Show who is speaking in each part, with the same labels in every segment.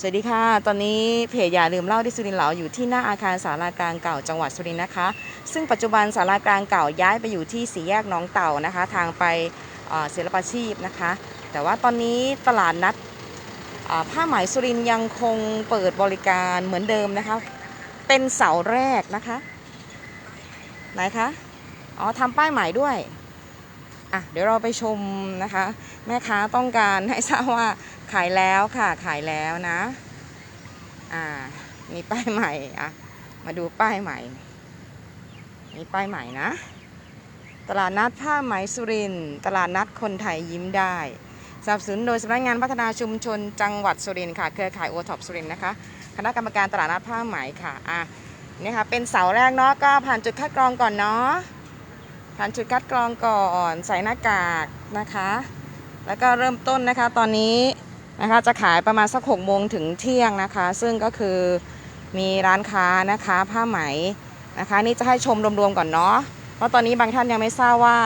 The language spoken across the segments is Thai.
Speaker 1: สวัสดีค่ะ ตอนนี้เพจอย่าลืมเล่าที่สุรินทร์เหลาอยู่ที่หน้าอาคารสารากลางเก่าจังหวัดสุรินทร์นะคะ ซึ่งปัจจุบันสารากลางเก่าย้ายไปอยู่ที่สี่แยกน้องเต่านะคะ ทางไปเอ่อศิลปาชีพนะคะ แต่ว่าตอนนี้ตลาดนัดผ้าไหมสุรินทร์ยังคงเปิดบริการเหมือนเดิมนะคะ เป็นเสาแรกนะคะ ไหนคะ อ๋อทำป้ายใหม่ด้วย อะเดี๋ยวเราไปชมนะคะ แม่ค้าต้องการให้ทราบว่าขายแล้วค่ะขายแล้วนะ อ่ามีป้ายใหม่อะมาดูป้ายใหม่มีป้ายใหม่นะ ตลาดนัดผ้าไหมสุรินทร์ตลาดนัดคนไทยยิ้มได้สนับสนุนโดยสำนักงานพัฒนาชุมชนจังหวัดสุรินทร์ค่ะ เครือข่ายโอท็อปสุรินทร์นะคะ คณะกรรมการตลาดนัดผ้าไหมค่ะ อะนี่ค่ะ เป็นเสาแรกเนาะ ก็ผ่านจุดคัดกรองก่อนเนาะ ผ่านจุดคัดกรองก่อนใส่หน้ากากนะคะ แล้วก็เริ่มต้นนะคะตอนนี้นะคะจะขายประมาณสักหกโมงถึงเที่ยงนะคะ ซึ่งก็คือมีร้านค้านะคะผ้าไหมนะคะ นี่จะให้ชมรวมๆก่อนเนาะเพราะตอนนี้บางท่านยังไม่ทราบว่า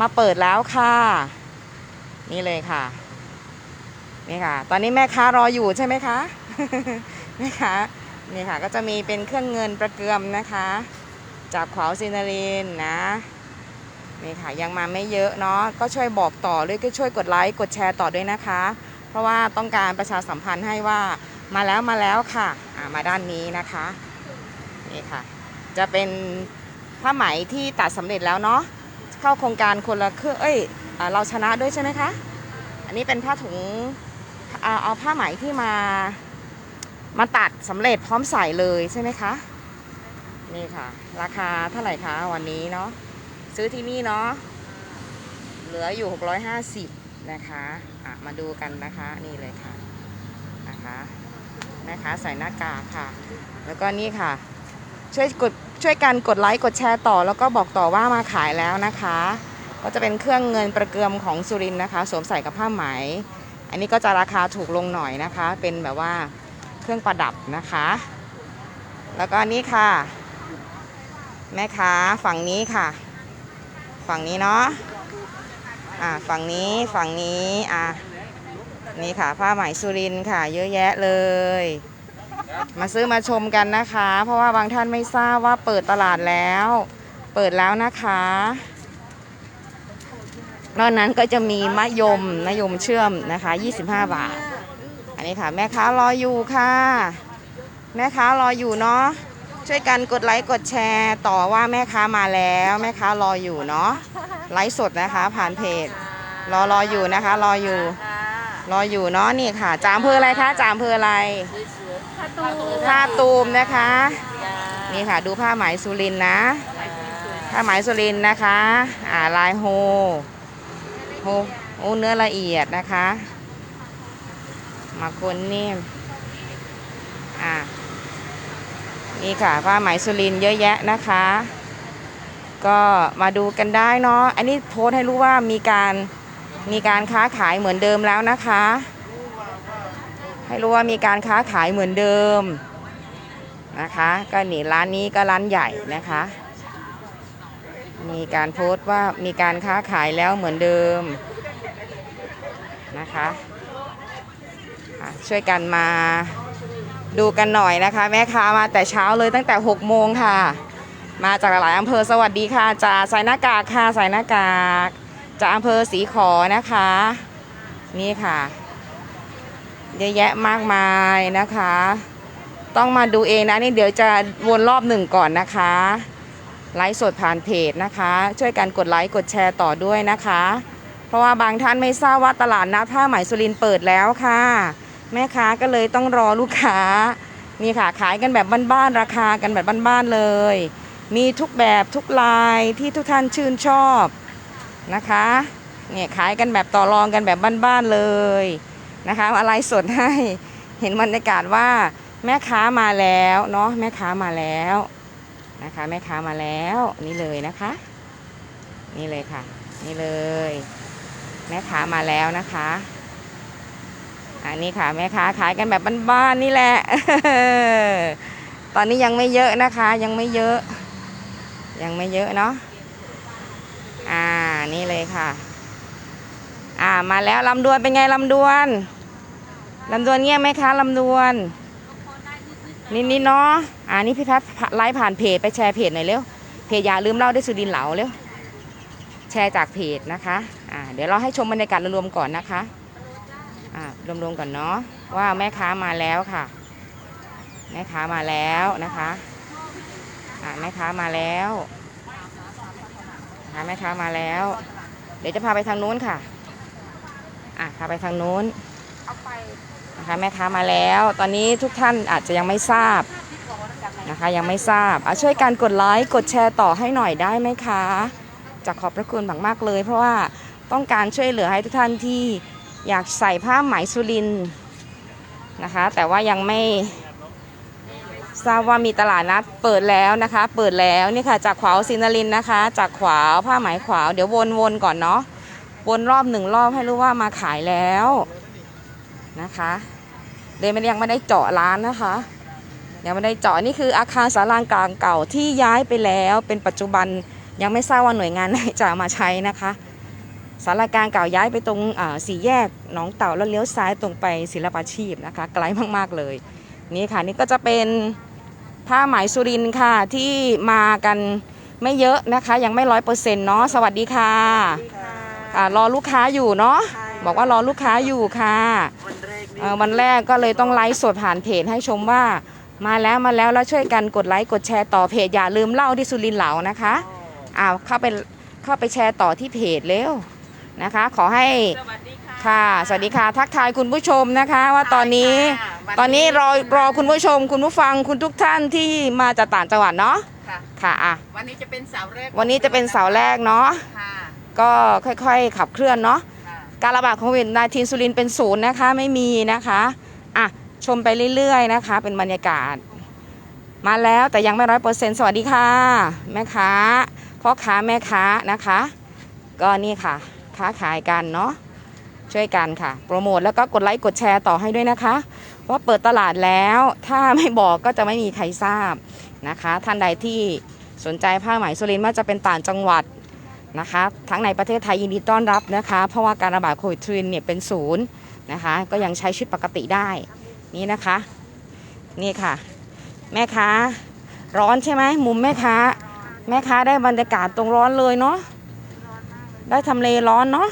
Speaker 1: มาเปิดแล้วค่ะ นี่เลยค่ะนี่ค่ะ ตอนนี้แม่ค้ารออยู่ใช่ไหมคะแม่ค้านี่ค่ะก็จะมีเป็นเครื่องเงินประเกือมนะคะ จากขวาวซินารีนนะ นี่ค่ะยังมาไม่เยอะเนาะก็ช่วยบอกต่อด้วยก็ช่วยกดไลค์กดแชร์ต่อด้วยนะคะ เพราะว่าต้องการประชาสัมพันธ์ให้ว่ามาแล้วมาแล้วค่ะอ่ามาด้านนี้นะคะนี่ค่ะ จะเป็นผ้าไหมที่ตัดสำเร็จแล้วเนาะเข้าโครงการคนละเครื่องเอ้ยอเราชนะด้วยใช่ไหมคะ อันนี้เป็นผ้าถุงเอาเอาผ้าไหมที่มามาตัดสำเร็จพร้อมใส่เลยใช่ไหมคะ นี่ค่ะ ราคาเท่าไหร่คะวันนี้เนาะ ซื้อที่นี่เนาะเหลืออยู่ 650 นะคะอะมาดูกันนะคะนี่เลยค่ะนะคะนะคะใส่หน้ากากค่ะ แล้วก็นี่ค่ะ ช่วยกดช่วยกันกดไลค์กดแชร์ต่อ แล้วก็บอกต่อว่ามาขายแล้วนะคะ ก็จะเป็นเครื่องเงินประเกือมของสุรินนะคะ สวมใส่กับผ้าไหม อันนี้ก็จะราคาถูกลงหน่อยนะคะ เป็นแบบว่าเครื่องประดับนะคะ แล้วก็นนี้ค่ะ แม่ค้าฝั่งนี้ค่ะ ฝั่งนี้เนาะอ่าฝั่งนี้ฝั่งนี้อะนี่ค่ะ ผ้าไหมสุรินค่ะ เยอะแยะเลย มาซื้อมาชมกันนะคะ เพราะว่าบางท่านไม่ทราบว่าเปิดตลาดแล้ว เปิดแล้วนะคะนอกนั้นก็จะมีมะยมมะยมเชื่อมนะคะ 25 บาท อันนี้ค่ะ แม่ค้ารออยู่ค่ะ แม่ค้ารออยู่เนาะ ช่วยกันกดไลค์กดแชร์ต่อว่าแม่ค้ามาแล้วแม่ค้ารออยู่เนาะไลฟ์สดนะคะ ผ่านเพจ รอรออยู่นะคะ รออยู่ รออยู่เนาะนี่ค่ะ จามเพออะไรคะจามเพออะไรท่าตูมนะคะ นี่ค่ะดูผ้าไหมสุรินนะ ผ้าไหมสุรินนะคะ อ่าลายโฮโฮโฮเนื้อละเอียดนะคะมาคนนี่มอ่า นี่ค่ะผ้าไหมสุรินเยอะแยะนะคะ ก็มาดูกันได้เนาะอันนี้โพสให้รู้ว่ามีการมีการค้าขายเหมือนเดิมแล้วนะคะ ให้รู้ว่ามีการค้าขายเหมือนเดิมนะคะ ก็นี่ร้านนี้ก็ร้านใหญ่นะคะ มีการโพสต์ว่ามีการค้าขายแล้วเหมือนเดิมนะคะะช่วยกันมา ดูกันหน่อยนะคะ แม่ค้ามาแต่เช้าเลยตั้งแต่ 6 โมงค่ะ มาจากหลายอำเภอสวัสดีค่ะจ่าใส่หน้ากากค่ะใส่หน้ากากจากอำเภอสีขอนะคะ นี่ค่ะเยอะแยะมากมายนะคะ ต้องมาดูเองนะนี่เดี๋ยวจะวนรอบหนึ่งก่อนนะคะไลฟ์สดผ่านเพจนะคะ ช่วยกันกดไลค์กดแชร์ต่อด้วยนะคะ เพราะว่าบางท่านไม่ทราบว่าตลาดนัดผ้าไหมสุรินเปิดแล้วค่ะ แม่ค้าก็เลยต้องรอลูกค้านี่ค่ะขายกันแบบบ้านๆราคากันแบบบ้านๆเลย มีทุกแบบทุกลายที่ทุกท่านชื่นชอบนะคะเนี่ยขายกันแบบต่อรองกันแบบบ้านๆเลยนะคะมาไลฟ์สดให้เห็นบรรยากาศว่าแม่ค้ามาแล้วเนาะแม่ค้ามาแล้วนะคะแม่ค้ามาแล้วนี่เลยนะคะ นี่เลยค่ะ นี่เลย แม่ค้ามาแล้วนะคะ อันนี้ค่ะแม่ค้าขายกันแบบบ้านๆนี่แหละ ตอนนี้ยังไม่เยอะนะคะ ยังไม่เยอะ ยังไม่เยอะเนาะอ่านี่เลยค่ะ อ่ามาแล้วลำดวนเป็นไงลำดวนลำดวนเงียบไหมคะลำดวนนิดนิดๆเนาะอ่านี่พี่พัดไลฟ์ผ่านเพจไปแชร์เพจหน่อยเร็วเพจอย่าลืมเล่าด้วยสุดินเหลาเร็วแชร์จากเพจนะคะอ่าเดี๋ยวเราให้ชมบรรยากาศรวมๆก่อนนะคะ รวมๆก่อนเนาะว่าแม่ค้ามาแล้วค่ะ แม่ค้ามาแล้วนะคะอ่าแม่ค้ามาแล้วนะคะแม่ค้ามาแล้ว เดี๋ยวจะพาไปทางนู้นค่ะอะพาไปทางนู้นนะคะแม่ค้ามาแล้ว ตอนนี้ทุกท่านอาจจะยังไม่ทราบนะคะยังไม่ทราบอะช่วยกันกดไลค์กดแชร์ต่อให้หน่อยได้ไหมคะจะขอบพระคุณมากๆเลย เพราะว่าต้องการช่วยเหลือให้ทุกท่านที่ อยากใส่ผ้าไหมสุรินนะคะ แต่ว่ายังไม่ทราบว่ามีตลาดนัดเปิดแล้วนะคะ เปิดแล้วนี่ค่ะจากขวาวซินารินนะคะ จากขวาวผ้าไหมขวาวเดี๋ยววนๆก่อนเนาะวนรอบหนึ่งรอบให้รู้ว่ามาขายแล้วนะคะเลยไม่ยังไม่ได้เจาะร้านนะคะยังไม่ได้เจาะนี่คืออาคารสารางกลางเก่าที่ย้ายไปแล้ว เป็นปัจจุบันยังไม่ทราบว่าหน่วยงานไหนจะมาใช้นะคะ สารากลางเก่าย้ายไปตรงอ่าสี่แยกหนองเต่าแล้วเลี้ยวซ้ายตรงไปศิลปาชีพนะคะไกลมากๆเลย นี่ค่ะนี่ก็จะเป็นผ้าไหมสุรินทร์ค่ะที่มากันไม่เยอะนะคะ ยังไม่ร้อยเปอร์เซ็นต์เนาะสวัสดีค่ะอ่ารอลูกค้าอยู่เนาะบอกว่ารอลูกค้าอยู่ค่ะ
Speaker 2: วันแรกนี่
Speaker 1: เอ่อวันแรกก็เลยต้องไลฟ์สดผ่านเพจให้ชมว่ามาแล้วมาแล้วแล้วช่วยกันกดไลค์กดแชร์ต่อเพจอย่าลืมเล่าที่สุรินทร์เหลานะคะอ้าวเข้าไปเข้าไปแชร์ต่อที่เพจเร็ว นะคะ ขอให้
Speaker 2: สวัสดีค่ะ
Speaker 1: ค่ะ สวัสดีค่ะ ทักทายคุณผู้ชมนะคะ ว่าตอนนี้ตอนนี้รอรอคุณผู้ชม คุณผู้ฟังคุณทุกท่านที่มาจากต่างจังหวัดเนาะ
Speaker 2: ค่ะ
Speaker 1: ค่ะอะ
Speaker 2: วันนี้จะเป็นเสาร์แรก
Speaker 1: วันนี้จะเป็นเสาร์แรกเนาะ
Speaker 2: ค่ะ
Speaker 1: ก็ค่อยๆ ขับเคลื่อนเนาะ
Speaker 2: ค่ะ
Speaker 1: การระบาดของโควิด19สุรินทร์เป็นศูนย์นะคะไม่มีนะคะอะชมไปเรื่อยๆนะคะ เป็นบรรยากาศ มาแล้วแต่ยังไม่ร้อยเปอร์เซ็นต์สวัสดีค่ะ แม่ค้าพ่อค้าแม่ค้านะคะ ก็นี่ค่ะ ค้าขายกันเนาะช่วยกันค่ะ โปรโมทแล้วก็กดไลค์กดแชร์ต่อให้ด้วยนะคะ ว่าเปิดตลาดแล้วถ้าไม่บอกก็จะไม่มีใครทราบนะคะ ท่านใดที่สนใจผ้าไหมสุรินทร์ว่าจะเป็นต่างจังหวัดนะคะ ทั้งในประเทศไทยยินดีต้อนรับนะคะ เพราะว่าการระบาดโควิดทรีนเนี่ยเป็นศูนย์นะคะ ก็ยังใช้ชีวิตปกติได้นี่นะคะ นี่ค่ะ แม่ค้าร้อนใช่ไหมมุมแม่ค้า แม่ค้าได้บรรยากาศตรงร้อนเลยเนาะ ได้ทำเลร้อนเนาะ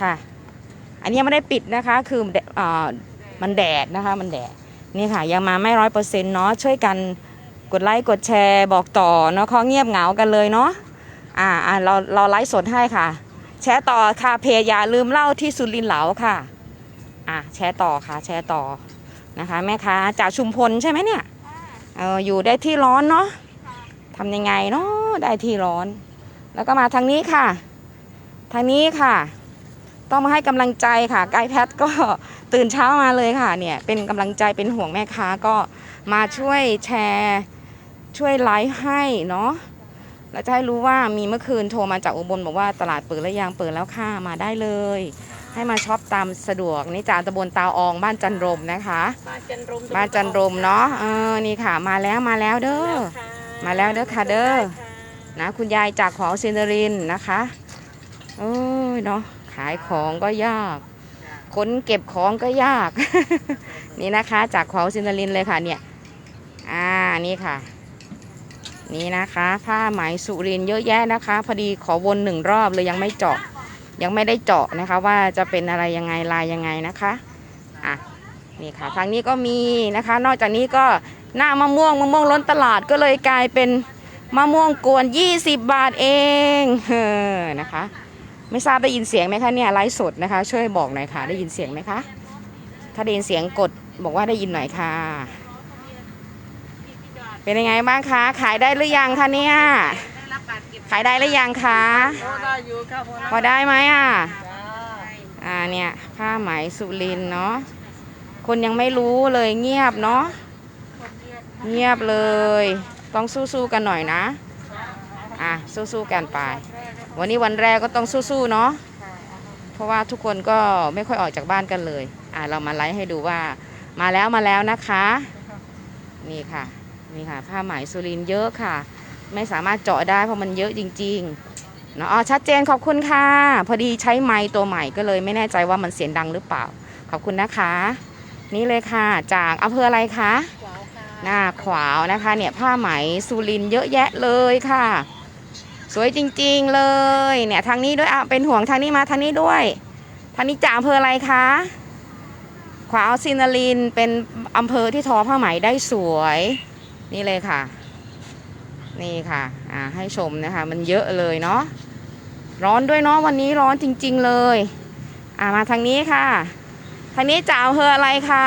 Speaker 1: ค่ะ อันนี้ยังไม่ได้ปิดนะคะ คือเอ่อมันแดดนะคะ มันแดด นี่ค่ะ ยังมาไม่ร้อยเปอร์เซ็นต์เนาะ ช่วยกันกดไลค์ กดแชร์ บอกต่อเนาะเขาเงียบเหงากันเลยเนาะ อ่าอ่าเรา เราไลฟ์สดให้ค่ะ แชร์ต่อค่ะ เพจอย่าลืมเล่าที่สุรินเหลาค่ะ อะแชร์ต่อค่ะ แชร์ต่อนะคะ แม่ค้าจากชุมพลใช่ไหมเนี่ย เอออยู่ได้ที่ร้อนเนาะทำยังไงเนาะได้ที่ร้อน แล้วก็มาทางนี้ค่ะ ทางนี้ค่ะ ต้องมาให้กำลังใจค่ะไกด์แพทก็ตื่นเช้ามาเลยค่ะเนี่ยเป็นกำลังใจเป็นห่วงแม่ค้าก็มาช่วยแชร์ช่วยไลฟ์ให้เนาะแล้วจะให้รู้ว่ามีเมื่อคืนโทรมาจากอุบลบอกว่าตลาดเปิดแล้วยังเปิดแล้วค่ะมาได้เลย ให้มาช็อปตามสะดวกนี่จานตำบลตาอองบ้านจันรมนะคะ
Speaker 2: บ้านจันรม
Speaker 1: บ้านจันรมเนาะเออนี่ค่ะ มาแล้วมาแล้วเด้อมาแล้วเด้อค่ะเด้อ นะคุณยายจากขอเซนเดรินนะคะโอ้ยเนาะขายของก็ยากขนเก็บของก็ยาก นี่นะคะจากขอเซนเดรินเลยค่ะเนี่ยอ่านี่ค่ะ นี่นะคะ ผ้าไหมสุรินเยอะแยะนะคะ พอดีขอวนหนึ่งรอบเลยยังไม่เจาะ ยังไม่ได้เจาะนะคะ ว่าจะเป็นอะไรยังไงลายยังไงนะคะอะนี่ค่ะทางนี้ก็มีนะคะ นอกจากนี้ก็หน้ามะม่วงมะม่วงล้นตลาดก็เลยกลายเป็น มะม่วงกวน 20 บาทเองเออนะคะ ไม่ทราบได้ยินเสียงไหมคะเนี่ยไลฟ์สดนะคะ ช่วยบอกหน่อยค่ะ ได้ยินเสียงไหมคะ ถ้าได้ยินเสียงกดบอกว่าได้ยินหน่อยค่ะ เป็นยังไงบ้างคะ ขายได้หรือยังคะเนี่ย ขายได้หรือยังคะ
Speaker 2: พอได้
Speaker 1: ไหมอะอ่าเนี่ยผ้าไหมสุรินเนาะคนยังไม่รู้เลยเงียบเนาะเงียบเลย ต้องสู้ๆกันหน่อยนะ อะสู้ๆกันไป วันนี้วันแรกก็ต้องสู้ๆเนาะ เพราะว่าทุกคนก็ไม่ค่อยออกจากบ้านกันเลย อะเรามาไลฟ์ให้ดูว่า มาแล้วมาแล้วนะคะ นี่ค่ะ นี่ค่ะ ผ้าไหมสุรินเยอะค่ะ ไม่สามารถเจาะได้เพราะมันเยอะจริงๆเนาะอ๋อชัดเจนขอบคุณค่ะ พอดีใช้ไม้ตัวใหม่ก็เลยไม่แน่ใจว่ามันเสียงดังหรือเปล่า ขอบคุณนะคะ นี่เลยค่ะ จากอำเภออะไรคะ หน้าขวาวนะคะเนี่ยผ้าไหมสุรินเยอะแยะเลยค่ะ สวยจริงๆเลยเนี่ยทางนี้ด้วยอะเป็นห่วงทางนี้มาทางนี้ด้วย ทางนี้จากอำเภออะไรคะขวาวซินาลินเป็นอำเภอที่ทอผ้าไหมได้สวยนี่เลยค่ะ นี่ค่ะอ่าให้ชมนะคะ มันเยอะเลยเนาะร้อนด้วยเนาะวันนี้ร้อนจริง ๆเลย อ่ามาทางนี้ค่ะ ทางนี้จากอำเภออะไรคะ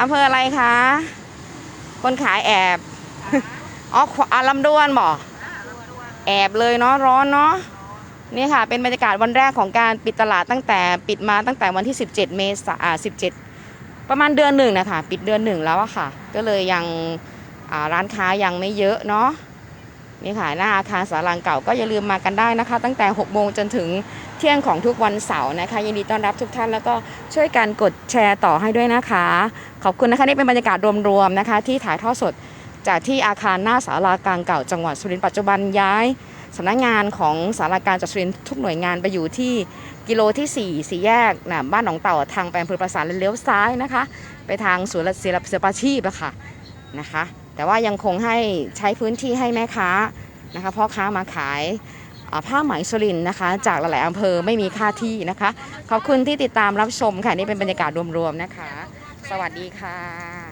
Speaker 1: อำเภออะไรคะ คนขายแอบ อ๋อขวาอ่าลำดวนบอกแอบเลยเนาะร้อนเนาะนี่ค่ะ เป็นบรรยากาศวันแรกของการปิดตลาดตั้งแต่ปิดมาตั้งแต่วันที่ 17 เมษาอ่า17 ประมาณเดือนหนึ่งนะคะปิดเดือนหนึ่งแล้วอะค่ะ ก็เลยยังอ่าร้านค้ายังไม่เยอะเนาะนี่ค่ะหน้าอาคารสารางเก่าก็อย่าลืมมากันได้นะคะ ตั้งแต่ 6 โมงจนถึง เที่ยงของทุกวันเสาร์นะคะ ยินดีต้อนรับทุกท่านแล้วก็ช่วยกันกดแชร์ต่อให้ด้วยนะคะ ขอบคุณนะคะนี่เป็นบรรยากาศรวมๆนะคะ ที่ถ่ายทอดสดจากที่อาคารหน้าศาลากลางเก่าจังหวัดสุรินทร์ปัจจุบันย้ายสำนักงานของศาลาการจังหวัดสุรินทร์ทุกหน่วยงานไปอยู่ที่กิโลที่4สี่แยกนะบ้านหนองเต่าทางไปอำเภอประสานเลี้ยวซ้ายนะคะ ไปทางสวนศิลปศิลปาชีพอะค่ะนะคะ แต่ว่ายังคงให้ใช้พื้นที่ให้แม่ค้านะคะพ่อค้ามาขาย ผ้าไหมสุรินนะคะ จากหลายๆอำเภอไม่มีค่าที่นะคะ ขอบคุณที่ติดตามรับชมค่ะ นี่เป็นบรรยากาศรวม ๆ นะคะ สวัสดีค่ะ